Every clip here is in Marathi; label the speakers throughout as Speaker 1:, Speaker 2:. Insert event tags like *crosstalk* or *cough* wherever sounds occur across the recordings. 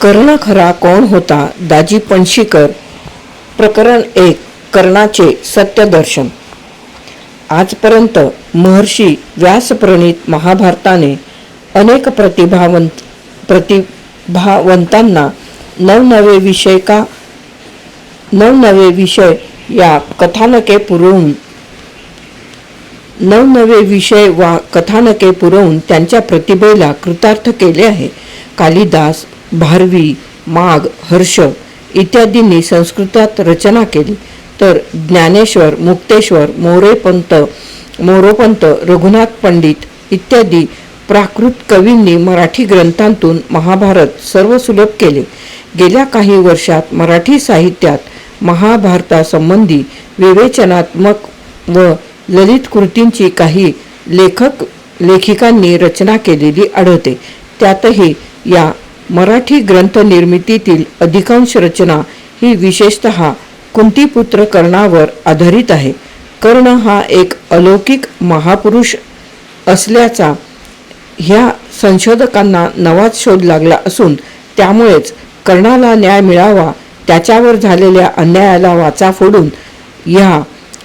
Speaker 1: कर्ण खरा कोण होता? दाजी पणशीकर. प्रकरण एक कर्णाचे सत्यदर्शन. आजपर्यंत महर्षी व्यासप्रणीत महाभारताने अनेक प्रतिभावंत प्रतिभावंतांना नवनवे विषय का नवनवे विषय या कथानके पुरवून नवनवे विषय वा कथानके पुरवून त्यांच्या प्रतिभेला कृतार्थ केले आहे. कालिदास भारवी माघ हर्ष इत्यादींनी संस्कृतात रचना केली. तर ज्ञानेश्वर मुक्तेश्वर मोरेपंत मोरोपंत रघुनाथ पंडित इत्यादी प्राकृत कवींनी मराठी ग्रंथांतून महाभारत सर्व सुलभ केले. गेल्या काही वर्षात मराठी साहित्यात महाभारतासंबंधी विवेचनात्मक व ललित कृतींची काही लेखक लेखिकांनी रचना केलेली आढळते. त्यातही या मराठी ग्रंथ निर्मितीतील अधिकांश रचना ही विशेषतः कुंतीपुत्र कर्णावर आधारित आहे. कर्ण हा एक अलौकिक महापुरुष असल्याचा ह्या संशोधकांना नवाच शोध लागला असून त्यामुळेच कर्णाला न्याय मिळावा त्याच्यावर झालेल्या अन्यायाला वाचा फोडून या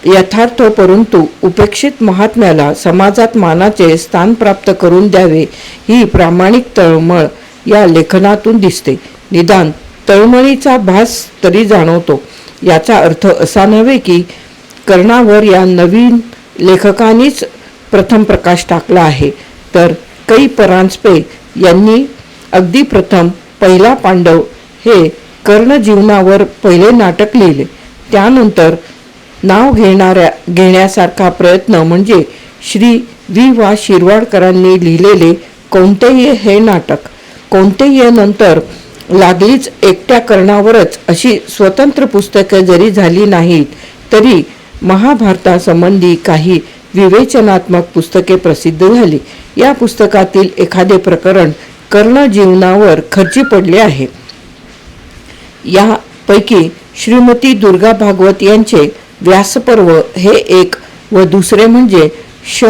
Speaker 1: यथार्थ परंतु उपेक्षित महात्म्याला समाजात मानाचे स्थान प्राप्त करून द्यावे ही प्रामाणिक तळमळ या लेखनातून दिसते. निदान तळमळीचा भास तरी जाणवतो. याचा अर्थ असा नव्हे की कर्णावर या नवीन लेखकांनीच प्रथम प्रकाश टाकला आहे. तर कै परांजपे यांनी अगदी प्रथम पहिला पांडव हे कर्ण जीवनावर पहिले नाटक लिहिले. त्यानंतर नाव घेणाऱ्या घेण्यासारखा प्रयत्न म्हणजे श्री वि वा. शिरवाडकरांनी लिहिलेले कोणतेही हे नाटक कोणतेही नंतर लागलीच एकट्या कर्णावरच अशी स्वतंत्र पुस्तके जरी झाली नाहीत तरी महाभारतासंबंधी काही विवेचनात्मक पुस्तके प्रसिद्ध झाली. या पुस्तकातील एखादे प्रकरण कर्ण जीवनावर खर्ची पडले आहे. यापैकी श्रीमती दुर्गा भागवत यांचे व्यासपर्व हे एक व दुसरे म्हणजे श.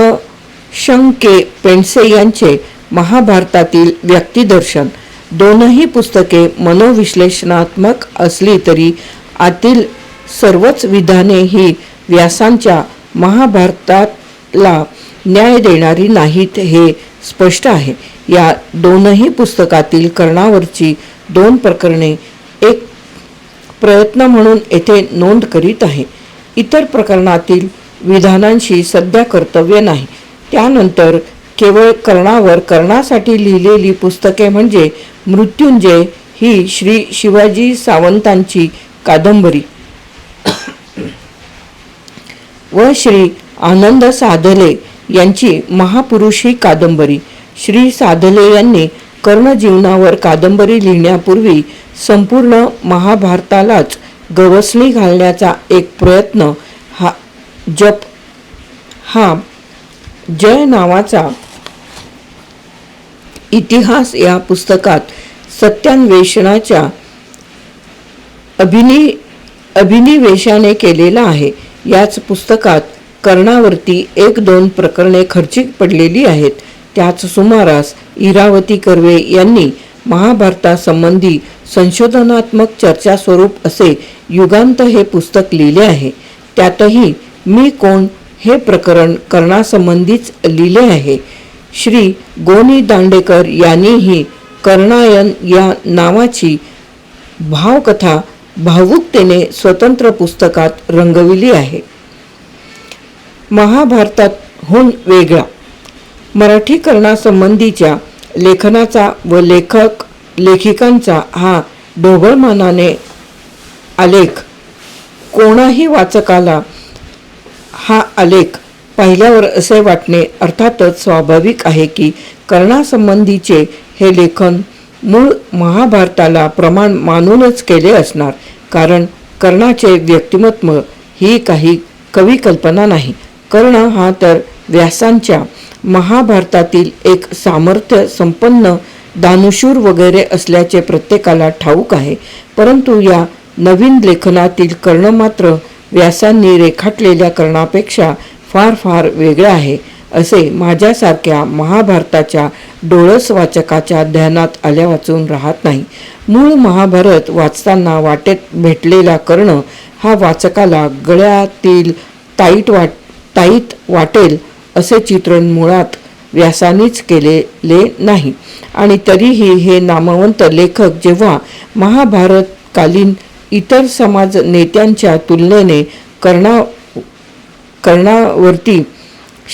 Speaker 1: शंके पेंडसे यांचे महाभारतातील व्यक्तिदर्शन. दोनही पुस्तके मनोविश्लेषणात्मक असली तरी आतील सर्वच विधाने ही व्यासांच्या महाभारताला न्याय देणारी नाहीत हे स्पष्ट आहे. या दोनही पुस्तकातील कर्णावरची दोन प्रकरणे एक प्रयत्न म्हणून येथे नोंद करीत आहे. इतर प्रकरणातील विधानांशी सध्या कर्तव्य नाही. त्यानंतर केवळ कर्णावर कर्णासाठी लिहिलेली पुस्तके म्हणजे मृत्युंजय ही श्री शिवाजी सावंतांची कादंबरी. व श्री आनंद साधले यांची महापुरुष ही कादंबरी. श्री साधले यांनी कर्णजीवनावर कादंबरी लिहिण्यापूर्वी संपूर्ण महाभारतालाच गवसणी घालण्याचा एक प्रयत्न हा जप हा जय नावाचा इतिहास या पुस्तकात सत्यान्वेषणाच्या अभिनि अभिनिवेशाने केलेला आहे. याच पुस्तकात कर्णावरती एक दोन प्रकरणे खर्चिक पडलेली आहेत. त्याच सुमारास इरावती कर्वे यांनी महाभारतासंबंधी संशोधनात्मक चर्चा स्वरूप असे युगांत हे पुस्तक लिहिले आहे. त्यातही मी कोण हे प्रकरण कर्णासंबंधीच लिहिले आहे. श्री गोनी दांडेकर यांनीही कर्णायन या नावाची भावकथा भावुकतेने स्वतंत्र पुस्तकात रंगविली आहे. महाभारतातहून वेगळा. मराठीकरणासंबंधीच्या लेखनाचा व लेखक लेखिकांचा हा ढोबळमानाने आलेख कोणाही वाचकाला हा आलेख पाहिल्यावर असे वाटणे अर्थातच स्वाभाविक आहे की कर्णासंबंधीचे हे लेखन मूळ महाभारताला प्रमाण मानूनच केले असणार कारण कर्णाचे व्यक्तिमत्व ही काही कवी कल्पना नाही. कर्ण हा तर व्यासांच्या महाभारतातील एक सामर्थ्य संपन्न दानुशूर वगैरे असल्याचे प्रत्येकाला ठाऊक आहे परंतु या नवीन लेखनातील कर्ण मात्र व्यासांनी रेखाटलेल्या कर्णापेक्षा फार फार वेगळं आहे असे माझ्यासारख्या महाभारताच्या डोळस वाचकाच्या ध्यानात आल्या वाचून राहत नाही. मूळ महाभारत वाचताना वाटेत भेटलेला कर्ण हा वाचकाला गळ्यातील ताईट वाट ताईत वाटेल असे चित्रण मुळात व्यासानेच केलेले नाही. आणि तरीही हे नामवंत लेखक जेव्हा महाभारतकालीन इतर समाज नेत्यांच्या तुलनेने कर्णा कर्णावरती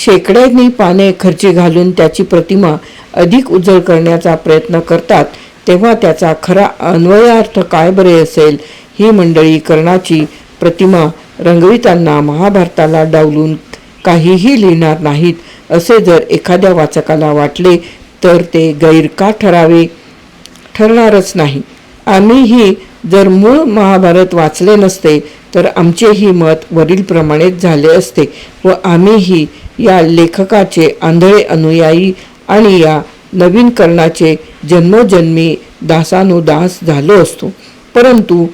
Speaker 1: शेकड्यांनी पाने खर्ची घालून त्याची प्रतिमा अधिक उजळ करण्याचा प्रयत्न करतात तेव्हा त्याचा खरा अन्वयार्थ काय बरे असेल ही मंडळी कर्णाची प्रतिमा रंगविताना महाभारताला डावलून काहीही लिहिणार नाहीत असे जर एखाद्या वाचकाला वाटले तर ते गैर का ठरावे ठरणारच नाही. आम्हीही जर मूळ महाभारत वाचले नसते तर आमचेही मत वरीलप्रमाणेच झाले असते व आम्हीही या लेखकाचे आंधळे अनुयायी आणि या नवीन कर्णाचे जन्मोजन्मी दासानुदास झालो असतो. परंतु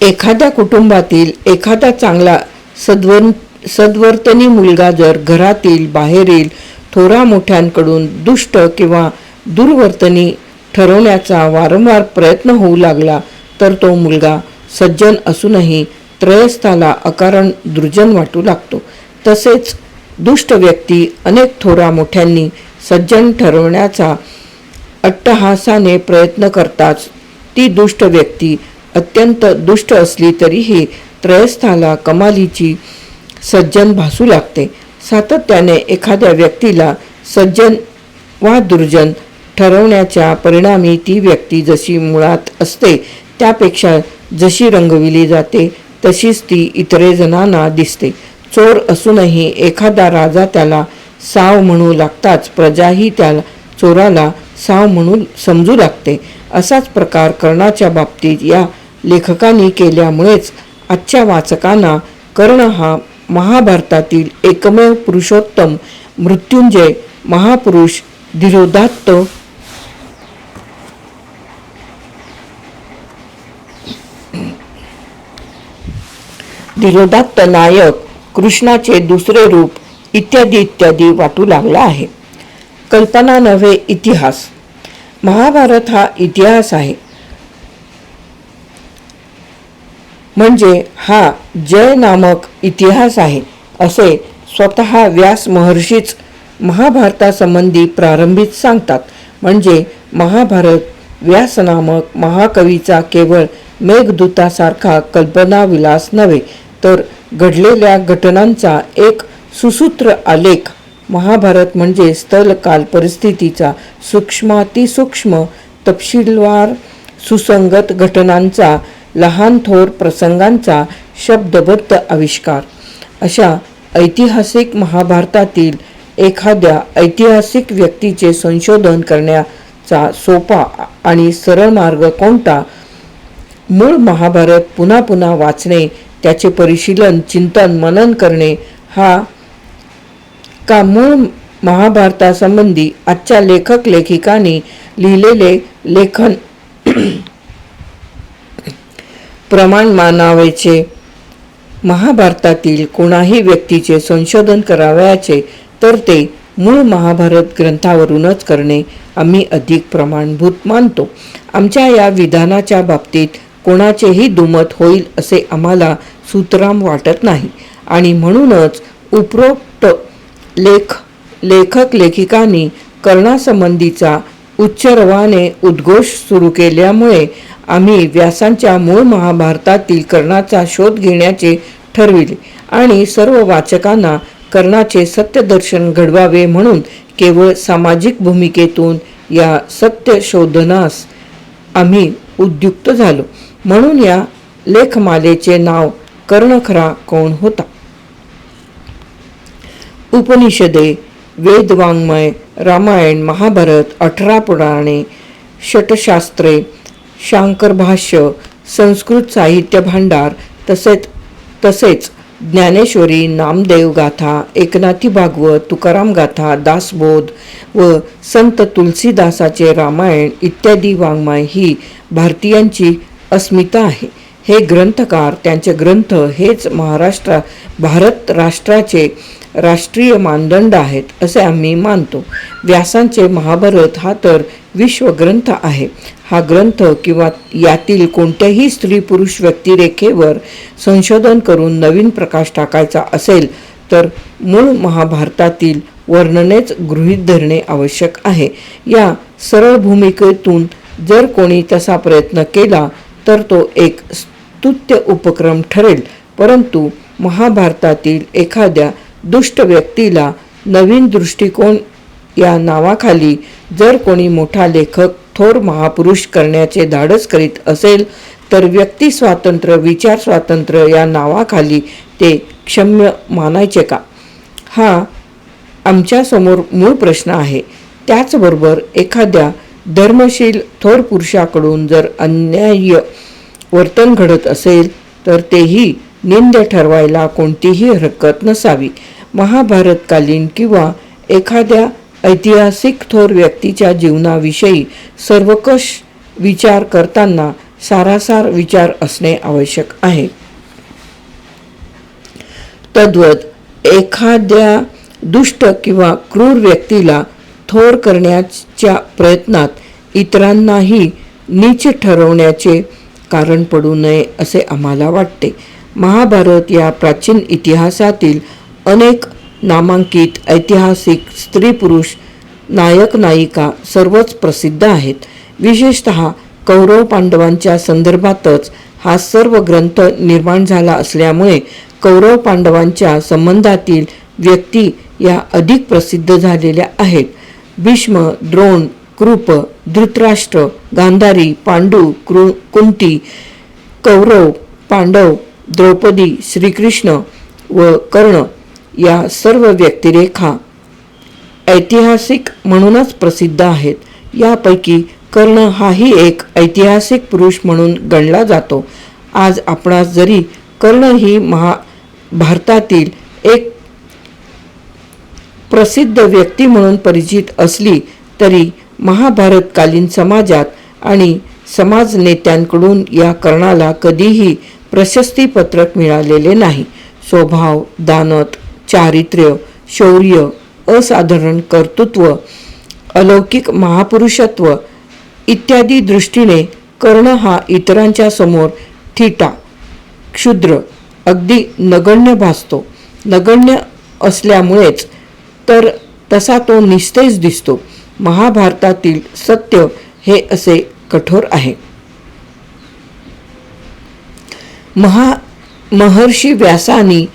Speaker 1: एखाद्या कुटुंबातील एखादा चांगला सद्वर सद्वर्तनी मुलगा जर घरातील बाहेरील थोरा मोठ्यांकडून दुष्ट किंवा दुर्वर्तनी ठरवण्याचा वारंवार प्रयत्न होऊ लागला तर तो मुलगा सज्जन असूनही त्रयस्थाला अकारण दुर्जन वाटू लागतो. तसेच दुष्ट व्यक्ती अनेक थोरा मोठ्यांनी सज्जन ठरवण्याचा अट्टहासाने प्रयत्न करताच ती दुष्ट व्यक्ती अत्यंत दुष्ट असली तरीही त्रयस्थाला कमालीची सज्जन भासू लागते. सातत्याने एखाद्या व्यक्तीला सज्जन वा दुर्जन ठरवण्याच्या परिणामी ती व्यक्ती जशी मुळात असते त्यापेक्षा जशी रंगविली जाते तशीच ती इतरे जणांना दिसते. चोर असूनही एखादा राजा त्याला साव म्हणू लागताच प्रजाही त्याला चोराला साव म्हणून समजू लागते. असाच प्रकार कर्णाच्या बाबतीत या लेखकांनी केल्यामुळेच आजच्या वाचकांना कर्ण हा महाभारतातील एकमेव पुरुषोत्तम मृत्युंजय महापुरुष धीरोदात्त धीरोदात्त नायक कृष्णाचे दुसरे रूप इत्यादी इत्यादी वाटू लागला आहे. कल्पना नव्हे इतिहास. महाभारत हा इतिहास आहे. म्हणजे हा जय नामक इतिहास आहे असे स्वतः व्यास महर्षीच महाभारतासंबंधी प्रारंभीच सांगतात. म्हणजे महाभारत व्यास नामक महाकवीचा केवळ मेघदूतासारखा कल्पनाविलास नव्हे तर घडलेल्या घटनांचा एक सुसूत्र आलेख महाभारत म्हणजे स्थलकाल परिस्थितीचा सूक्ष्मातिसूक्ष्म तपशीलवार सुसंगत घटनांचा लहान थोर प्रसंगांचा शब्दबद्ध आविष्कार. अशा ऐतिहासिक महाभारतातील एखाद्या ऐतिहासिक व्यक्तीचे संशोधन करण्याचा सोपा आणि सरळ मार्ग कोणता? मूळ महाभारत पुन्हा पुन्हा वाचणे त्याचे परिशीलन चिंतन मनन करणे हा का मूळ महाभारतासंबंधी आजच्या लेखक लेखिकांनी लिहिलेले लेखन *clears throat* प्रमाण मानावेचे महाभारतातील कोणाही व्यक्तीचे संशोधन करावयाचे तर ते मूळ महाभारत ग्रंथावरूनच करणे आम्ही अधिक प्रमाणभूत मानतो. आमच्या या विधानाच्या बाबतीत कोणाचेही दुमत होईल असे आम्हाला सुतराम वाटत नाही. आणि म्हणूनच उपरोक्त लेख लेखक लेखिकांनी कर्णासंबंधीचा उच्चरवाने उद्घोष सुरू केल्यामुळे आम्ही व्यासांच्या मूळ महाभारतातील कर्णाचा शोध घेण्याचे ठरविले आणि सर्व वाचकांना कर्णाचे सत्यदर्शन घडवावे म्हणून केवळ सामाजिक भूमिकेतून या सत्य शोधनास आम्ही उद्युक्त झालो. म्हणून या लेखमालेचे नाव कर्णखरा कोण होता? उपनिषदे वेदवाङ्मय रामायण महाभारत अठरा पुराणे षटशास्त्रे शांकरभाष्य संस्कृत साहित्य भांडार तसेच तसेच ज्ञानेश्वरी नामदेव गाथा एकनाथी भागवत तुकाराम गाथा दासबोध व संत तुलसीदासाचे रामायण इत्यादी वाङ्मय ही भारतीयांची अस्मिता आहे. हे ग्रंथकार त्यांचे ग्रंथ हेच महाराष्ट्र भारत राष्ट्राचे राष्ट्रीय मानदंड आहेत असे आम्ही मानतो. व्यासांचे महाभारत हा तर विश्वग्रंथ आहे. हा ग्रंथ किंवा यातील कोणत्याही स्त्री पुरुष व्यक्तिरेखेवर संशोधन करून नवीन प्रकाश टाकायचा असेल तर मूळ महाभारतातील वर्णनेच गृहीत धरणे आवश्यक आहे. या सरळ भूमिकेतून जर कोणी तसा प्रयत्न केला तर तो एक स्तुत्य उपक्रम ठरेल. परंतु महाभारतातील एखाद्या दुष्ट व्यक्तीला नवीन दृष्टिकोन या नावाखाली जर कोणी मोठा लेखक थोर महापुरुष करण्याचे धाडस करीत असेल तर व्यक्ती स्वातंत्र्य विचार स्वातंत्र्य या नावाखाली ते क्षम्य मानायचे का? हा आमच्यासमोर मूळ प्रश्न आहे. त्याचबरोबर एखाद्या धर्मशील थोर पुरुषाकडून जर अन्याय्य वर्तन घडत असेल तर तेही निंद ठरवायला कोणतीही हरकत नसावी. महाभारतकालीन किंवा एखाद्या ऐतिहासिक थोर व्यक्तीच्या जीवनाविषयी सर्वकष विचार करताना सारासार विचार असणे आवश्यक आहे. तद्वत एखाद्या दुष्ट किंवा क्रूर व्यक्तीला थोर करण्याच्या प्रयत्नात इतरांनाही नीच ठरवण्याचे कारण पडू नये असे आम्हाला वाटते. महाभारत या प्राचीन इतिहासातील अनेक नामांकित ऐतिहासिक स्त्री पुरुष नायक नायिका सर्वच प्रसिद्ध आहेत. विशेषत कौरव पांडवांच्या संदर्भातच हा सर्व ग्रंथ निर्माण झाला असल्यामुळे कौरव पांडवांच्या संबंधातील व्यक्ती या अधिक प्रसिद्ध झालेल्या आहेत. भीष्म द्रोण कृप धृतराष्ट्र गांधारी पांडू कृ कुंती कौरव पांडव द्रौपदी श्रीकृष्ण व कर्ण या सर्व व्यक्तिरेखा ऐतिहासिक म्हणूनच प्रसिद्ध आहेत. यापैकी कर्ण हाही एक ऐतिहासिक पुरुष म्हणून गणला जातो. आज आपणास जरी कर्ण ही महा भारतातील एक प्रसिद्ध व्यक्ती म्हणून परिचित असली तरी महाभारतकालीन समाजात आणि समाज नेत्यांकडून या कर्णाला कधीही प्रशस्तीपत्रक मिळालेले नाही. स्वभाव दानत चारित्र्य शौर्य असाधारण कर्तृत्व अलौकिक महापुरुषत्व इत्यादी दृष्टीने कर्ण हा इतरांच्या समोर थिटा क्षुद्र अगदी नगण्य भासतो. नगण्य असल्यामुळेच तर तसा तो निस्तेज दिसतो. महाभारतातील सत्य हे असे कठोर आहे. महा महर्षी व्यासानी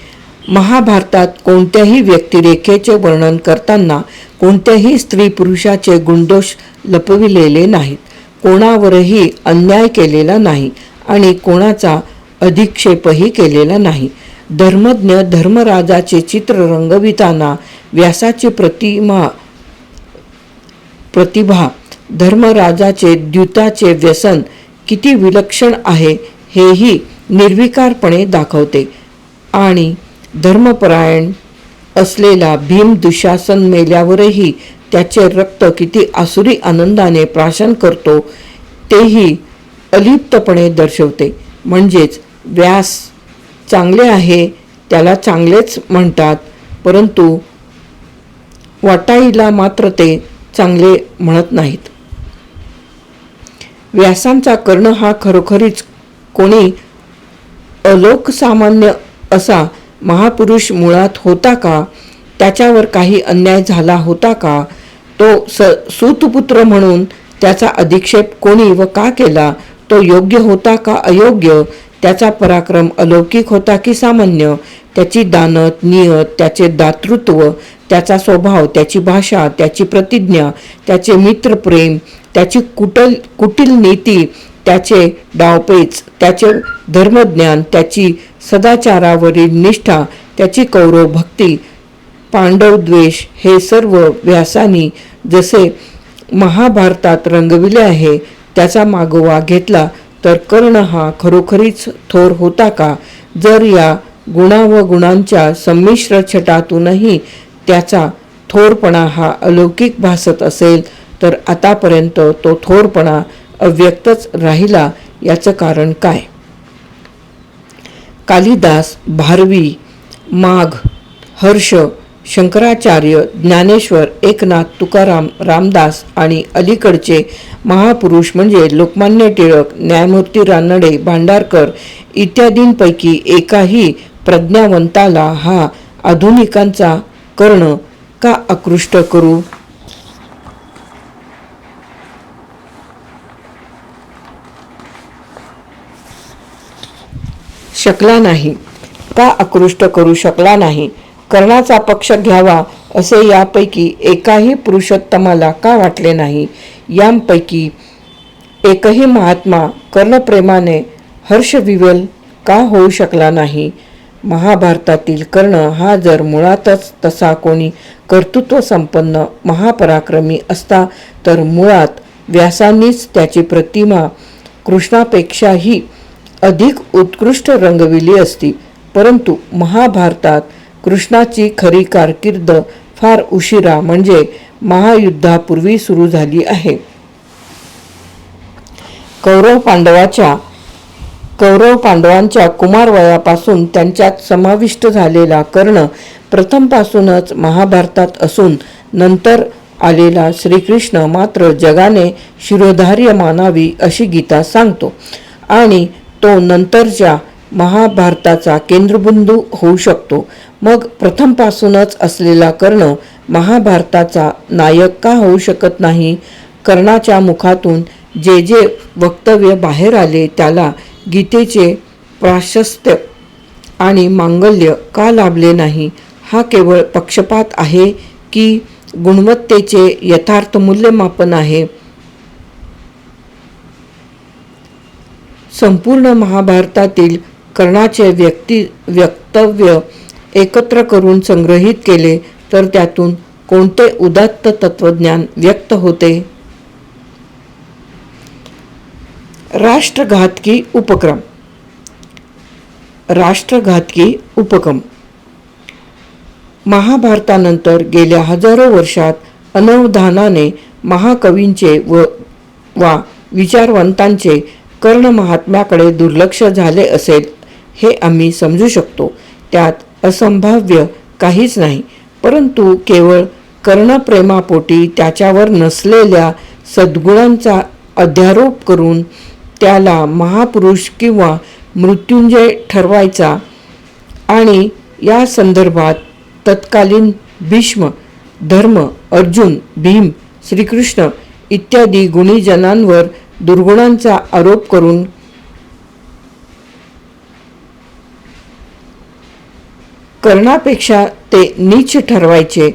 Speaker 1: महाभारतात कोणत्याही व्यक्तिरेखेचे वर्णन करताना कोणत्याही स्त्री पुरुषाचे गुणदोष लपविलेले नाहीत. कोणावरही अन्याय केलेला नाही आणि कोणाचा अधिक्षेपही केलेला नाही. धर्मज्ञ धर्मराजाचे चित्र रंगविताना व्यासाची प्रतिमा प्रतिभा धर्मराजाचे द्युताचे व्यसन किती विलक्षण आहे हेही निर्विकारपणे दाखवते. आणि धर्मपरायण असलेला भीम दुशासन मेल्यावरही त्याचे रक्त किती आसुरी आनंदाने प्राशन करतो तेही अलिप्तपणे दर्शवते. म्हणजेच व्यास चांगले आहे त्याला चांगलेच म्हणतात. परंतु वाटाईला मात्र ते चांगले म्हणत नाहीत. व्यासांचा कर्ण हा खरोखरीच कोणी अलोकसामान्य असा महापुरुष मुळात होता का? त्याच्यावर काही अन्याय झाला होता का? तो स सूतपुत्र म्हणून त्याचा अधिक्षेप कोणी व का केला? तो योग्य होता का अयोग्य? त्याचा पराक्रम अलौकिक होता की सामान्य. त्याची दानत नियत त्याचे दातृत्व त्याचा स्वभाव त्याची भाषा त्याची प्रतिज्ञा त्याचे मित्रप्रेम त्याची कुटल कुटील नीती त्याचे डावपेच त्याचे धर्मज्ञान त्याची सदाचारावरील निष्ठा त्याची कौरव भक्ती पांडव द्वेष हे सर्व व्यासानी जसे महाभारतात रंगविले आहे त्याचा मागोवा घेतला तर कर्ण हा खरोखरीच थोर होता का? जर या गुणा व गुणांच्या संमिश्र छटातूनही त्याचा थोरपणा हा अलौकिक भासत असेल तर आतापर्यंत तो थोरपणा अव्यक्तच राहिला याचं कारण काय? कालिदास भारवी माघ हर्ष शंकराचार्य ज्ञानेश्वर एकनाथ तुकाराम रामदास आणि अलीकडचे महापुरुष म्हणजे लोकमान्य टिळक न्यायमूर्ती रानडे भांडारकर इत्यादींपैकी एकाही प्रज्ञावंताला हा आधुनिकांचा कर्ण का आकृष्ट करू? शकला नाही. का आकृष्ट करू शकला नाही? कर्णाचा पक्ष घ्यावा असे यापैकी एकाही पुरुषोत्तमाला का वाटले नाही? यांपैकी एकही महात्मा कर्णप्रेमाने हर्षविवेल का होऊ शकला नाही? महाभारतातील कर्ण हा जर मुळातच तसा कोणी कर्तृत्व संपन्न महापराक्रमी असता तर मुळात व्यासांनीच त्याची प्रतिमा कृष्णापेक्षाही अधिक उत्कृष्ट रंगविली असती. परंतु महाभारतात कृष्णाची खरी कारकीर्द फार उशिरा म्हणजे महायुद्धापूर्वी सुरू झाली आहे. कौरव पांडवाच्या कौरव पांडवांच्या कुमारवयापासून त्यांच्यात समाविष्ट झालेला कर्ण प्रथमपासूनच महाभारतात असून नंतर आलेला श्रीकृष्ण मात्र जगाने शिरोधार्य मानावी अशी गीता सांगतो आणि तो नंतरच्या महाभारताचा केंद्रबिंदू होऊ शकतो. मग प्रथमपासूनच असलेला कर्ण महाभारताचा नायक का होऊ शकत नाही? कर्णाच्या मुखातून जे जे वक्तव्य बाहेर आले त्याला गीतेचे प्राशस्त्य आणि मांगल्य का लाभले नाही? हा केवळ पक्षपात आहे की गुणवत्तेचे यथार्थ मूल्यमापन आहे? संपूर्ण महाभारतातील कर्णाचे व्यक्ती वक्तव्य एकत्र करून संग्रहित केले तर त्यातून कोणते उदात्त तत्वज्ञान व्यक्त होते? राष्ट्रघातकी उपक्रम. राष्ट्रघातकी उपक्रम. महाभारतानंतर गेल्या हजारो वर्षात अनवधानाने महाकवींचे व वा विचारवंतांचे कर्ण महात्म्याकडे दुर्लक्ष झाले असेल हे आम्ही समजू शकतो. त्यात असंभाव्य काहीच नाही. परंतु केवळ कर्णप्रेमापोटी त्याच्यावर नसलेल्या सद्गुणांचा अध्यारोप करून त्याला महापुरुष किंवा मृत्युंजय ठरवायचा आणि या संदर्भात तत्कालीन भीष्म धर्म अर्जुन भीम श्रीकृष्ण इत्यादी गुणीजनांवर दुर्गुणांचा आरोप करून कर्णापेक्षा ते नीच ठरवायचे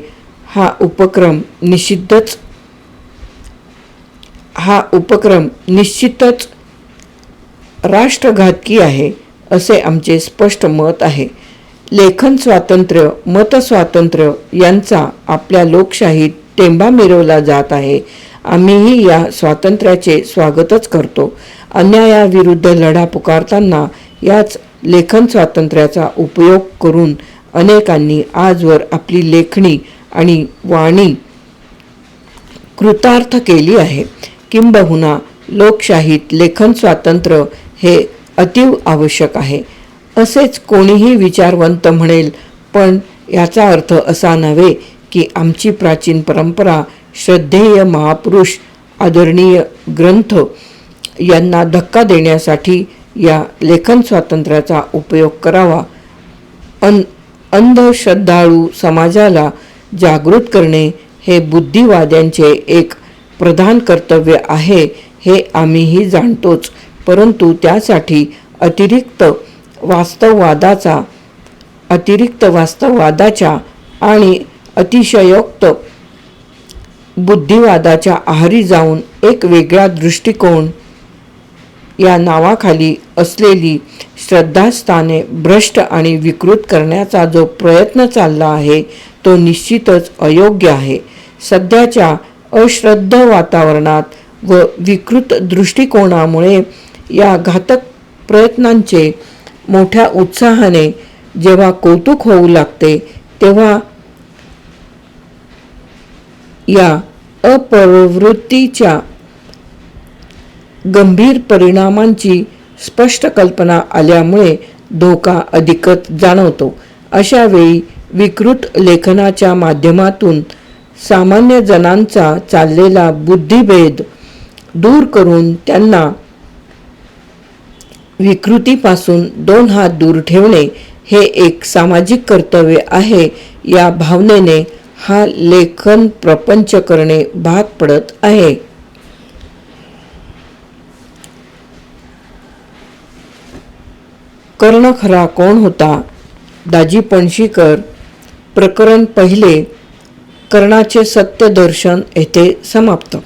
Speaker 1: हा उपक्रम निषिद्धच. हा उपक्रम निश्चितच राष्ट्रघातकी आहे असे आमचे स्पष्ट मत आहे. लेखन स्वातंत्र्य मत स्वातंत्र्य यांचा आपल्या लोकशाहीत टेंबा मिरवला जात आहे. आम्हीही या स्वातंत्र्याचे स्वागतच करतो. अन्यायाविरुद्ध लढा पुकारताना याच लेखन स्वातंत्र्याचा उपयोग करून अनेकांनी आजवर आपली लेखणी आणि वाणी कृतार्थ केली आहे. किंबहुना लोकशाहीत लेखन स्वातंत्र्य हे अतीव आवश्यक आहे. असेच कोणीही विचारवंत म्हणेल पण याचा अर्थ असा नव्हे की आमची प्राचीन परंपरा श्रद्धेय महापुरुष आदरणीय ग्रंथ यांना धक्का देण्यासाठी या लेखन स्वातंत्र्याचा उपयोग करावा. अन अंधश्रद्धाळू समाजाला जागृत करणे हे बुद्धिवाद्यांचे एक प्रधान कर्तव्य आहे हे आम्हीही जाणतोच. परंतु त्यासाठी अतिरिक्त वास्तववादाचा अतिरिक्त वास्तववादाच्या आणि अतिशयोक्त बुद्धिवादाच्या आहारी जाऊन एक वेगळा दृष्टिकोन या नावाखाली असलेली श्रद्धास्थाने भ्रष्ट आणि विकृत करण्याचा जो प्रयत्न चालला आहे तो निश्चितच अयोग्य आहे. सध्याच्या अश्रद्ध वातावरणात व विकृत दृष्टिकोनामुळे या घातक प्रयत्नांचे मोठ्या उत्साहाने जेव्हा कौतुक होऊ लागते तेव्हा या अपप्रवृत्तीच्या गंभीर परिणामांची स्पष्ट कल्पना आल्यामुळे धोका अधिकच जाणवतो. अशावेळी विकृत लेखनाच्या माध्यमातून सामान्य जणांचा चाललेला बुद्धिभेद दूर करून त्यांना विकृतीपासून दोन हात दूर ठेवणे हे एक सामाजिक कर्तव्य आहे या भावनेने हा लेखन प्रपंच करणे भाग पडत आहे. कर्ण खरा कोण होता? दाजी पणशीकर प्रकरण पहिले कर्णाचे सत्य दर्शन येथे समाप्त.